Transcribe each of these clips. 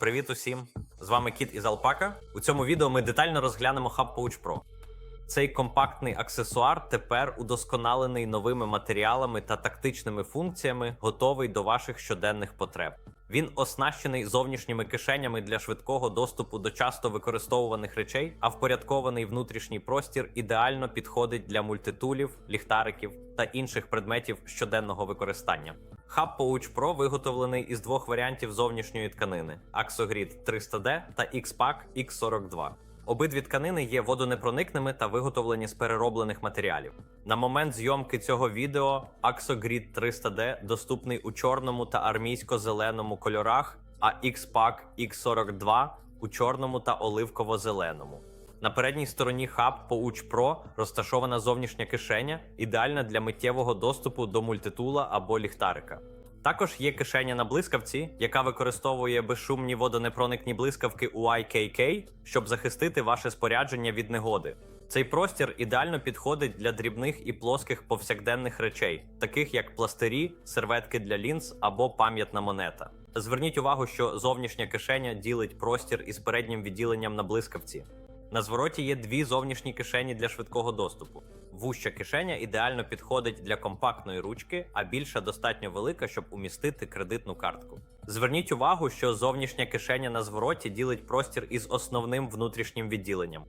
Привіт усім! З вами Кіт із Алпака. У цьому відео ми детально розглянемо Hub Pouch Pro. Цей компактний аксесуар тепер удосконалений новими матеріалами та тактичними функціями, готовий до ваших щоденних потреб. Він оснащений зовнішніми кишенями для швидкого доступу до часто використовуваних речей, а впорядкований внутрішній простір ідеально підходить для мультитулів, ліхтариків та інших предметів щоденного використання. Hub Pouch Pro виготовлений із двох варіантів зовнішньої тканини: Axogrid 300D та X-Pack X42. Обидві тканини є водонепроникними та виготовлені з перероблених матеріалів. На момент зйомки цього відео Axogrid 300D доступний у чорному та армійсько-зеленому кольорах, а X-Pack X42 у чорному та оливково-зеленому. На передній стороні Hub Pouch Pro розташована зовнішня кишеня, ідеальна для миттєвого доступу до мультитула або ліхтарика. Також є кишеня на блискавці, яка використовує безшумні водонепроникні блискавки у IKK, щоб захистити ваше спорядження від негоди. Цей простір ідеально підходить для дрібних і плоских повсякденних речей, таких як пластирі, серветки для лінз або пам'ятна монета. Зверніть увагу, що зовнішня кишеня ділить простір із переднім відділенням на блискавці. На звороті є дві зовнішні кишені для швидкого доступу. Вуща кишеня ідеально підходить для компактної ручки, а більша достатньо велика, щоб умістити кредитну картку. Зверніть увагу, що зовнішня кишеня на звороті ділить простір із основним внутрішнім відділенням.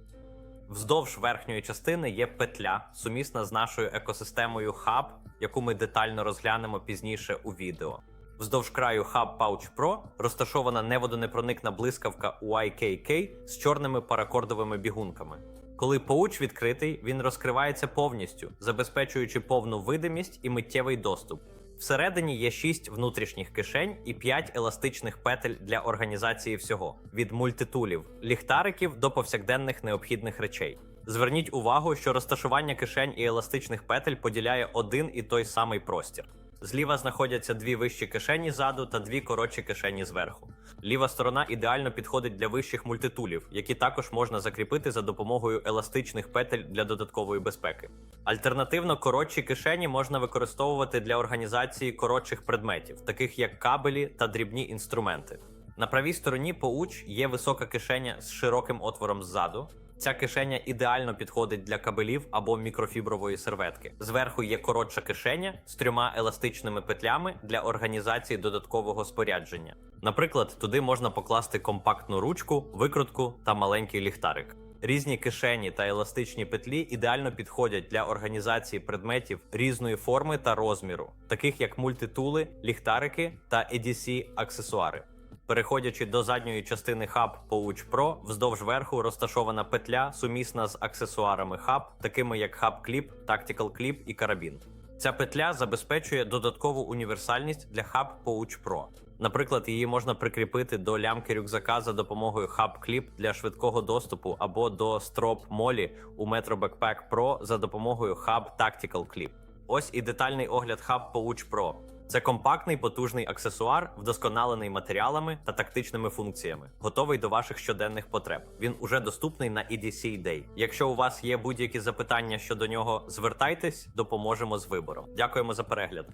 Вздовж верхньої частини є петля, сумісна з нашою екосистемою Hub, яку ми детально розглянемо пізніше у відео. Вздовж краю Hub Pouch Pro розташована неводонепроникна блискавка YKK з чорними паракордовими бігунками. Коли пауч відкритий, він розкривається повністю, забезпечуючи повну видимість і миттєвий доступ. Всередині є 6 внутрішніх кишень і 5 еластичних петель для організації всього від мультитулів, ліхтариків до повсякденних необхідних речей. Зверніть увагу, що розташування кишень і еластичних петель поділяє один і той самий простір. Зліва знаходяться дві вищі кишені ззаду та дві коротші кишені зверху. Ліва сторона ідеально підходить для вищих мультитулів, які також можна закріпити за допомогою еластичних петель для додаткової безпеки. Альтернативно, коротші кишені можна використовувати для організації коротших предметів, таких як кабелі та дрібні інструменти. На правій стороні поуч є висока кишеня з широким отвором ззаду. Ця кишеня ідеально підходить для кабелів або мікрофібрової серветки. Зверху є коротша кишеня з трьома еластичними петлями для організації додаткового спорядження. Наприклад, туди можна покласти компактну ручку, викрутку та маленький ліхтарик. Різні кишені та еластичні петлі ідеально підходять для організації предметів різної форми та розміру, таких як мультитули, ліхтарики та EDC аксесуари. Переходячи до задньої частини Hub Pouch Pro, вздовж верху розташована петля, сумісна з аксесуарами Hub, такими як Hub Clip, Tactical Clip і карабін. Ця петля забезпечує додаткову універсальність для Hub Pouch Pro. Наприклад, її можна прикріпити до лямки рюкзака за допомогою Hub Clip для швидкого доступу або до строп молі у Metro Backpack Pro за допомогою Hub Tactical Clip. Ось і детальний огляд Hub Pouch Pro. Це компактний потужний аксесуар, вдосконалений матеріалами та тактичними функціями, готовий до ваших щоденних потреб. Він уже доступний на EDC Day. Якщо у вас є будь-які запитання щодо нього, звертайтесь, допоможемо з вибором. Дякуємо за перегляд.